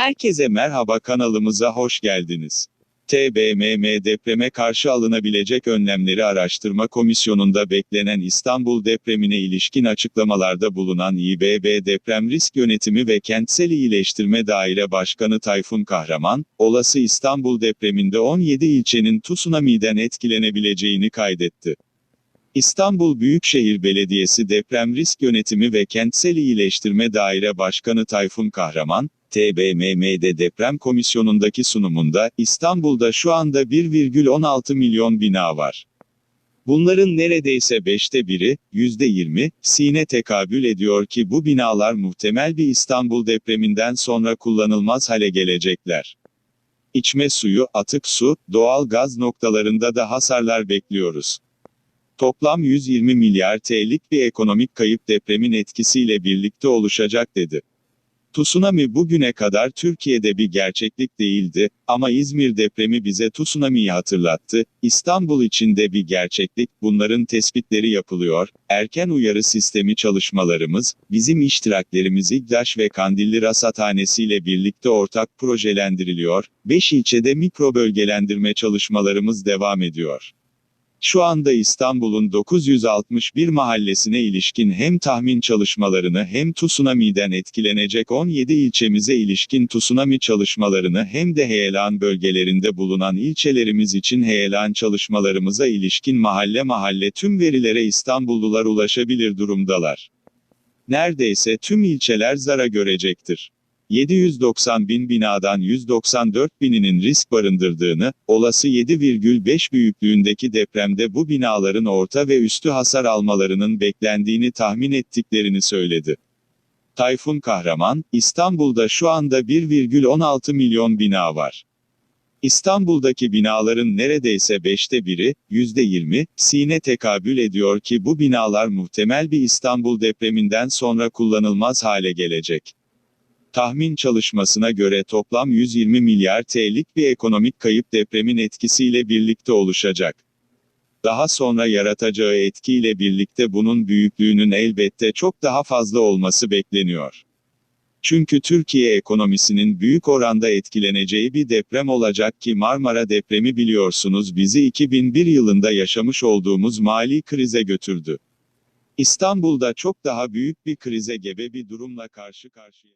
Herkese merhaba kanalımıza hoş geldiniz. TBMM depreme karşı alınabilecek önlemleri araştırma komisyonunda beklenen İstanbul depremine ilişkin açıklamalarda bulunan İBB Deprem Risk Yönetimi ve Kentsel İyileştirme Daire Başkanı Tayfun Kahraman, olası İstanbul depreminde 17 ilçenin tsunami'den etkilenebileceğini kaydetti. İstanbul Büyükşehir Belediyesi Deprem Risk Yönetimi ve Kentsel İyileştirme Daire Başkanı Tayfun Kahraman, TBMM'de deprem komisyonundaki sunumunda, İstanbul'da şu anda 1,16 milyon bina var. Bunların neredeyse beşte biri, %20, sine tekabül ediyor ki bu binalar muhtemel bir İstanbul depreminden sonra kullanılmaz hale gelecekler. İçme suyu, atık su, doğal gaz noktalarında da hasarlar bekliyoruz. Toplam 120 milyar TL'lik bir ekonomik kayıp depremin etkisiyle birlikte oluşacak dedi. Tsunami bugüne kadar Türkiye'de bir gerçeklik değildi ama İzmir depremi bize tsunami'yi hatırlattı. İstanbul için de bir gerçeklik. Bunların tespitleri yapılıyor. Erken uyarı sistemi çalışmalarımız, bizim iştiraklerimiz İGDAŞ ve Kandilli Rasathanesi ile birlikte ortak projelendiriliyor. 5 ilçede mikro bölgelendirme çalışmalarımız devam ediyor. Şu anda İstanbul'un 961 mahallesine ilişkin hem tahmin çalışmalarını hem tsunami'den etkilenecek 17 ilçemize ilişkin tsunami çalışmalarını hem de heyelan bölgelerinde bulunan ilçelerimiz için heyelan çalışmalarımıza ilişkin mahalle mahalle tüm verilere İstanbullular ulaşabilir durumdalar. Neredeyse tüm ilçeler zara görecektir. 790 bin binadan 194 bininin risk barındırdığını, olası 7,5 büyüklüğündeki depremde bu binaların orta ve üstü hasar almalarının beklendiğini tahmin ettiklerini söyledi. Tayfun Kahraman, İstanbul'da şu anda 1,16 milyon bina var. İstanbul'daki binaların neredeyse beşte biri, %20, sine tekabül ediyor ki bu binalar muhtemel bir İstanbul depreminden sonra kullanılmaz hale gelecek. Tahmin çalışmasına göre toplam 120 milyar TL'lik bir ekonomik kayıp depremin etkisiyle birlikte oluşacak. Daha sonra yaratacağı etkiyle birlikte bunun büyüklüğünün elbette çok daha fazla olması bekleniyor. Çünkü Türkiye ekonomisinin büyük oranda etkileneceği bir deprem olacak ki Marmara depremi biliyorsunuz bizi 2001 yılında yaşamış olduğumuz mali krize götürdü. İstanbul'da çok daha büyük bir krize gebe bir durumla karşı karşıya.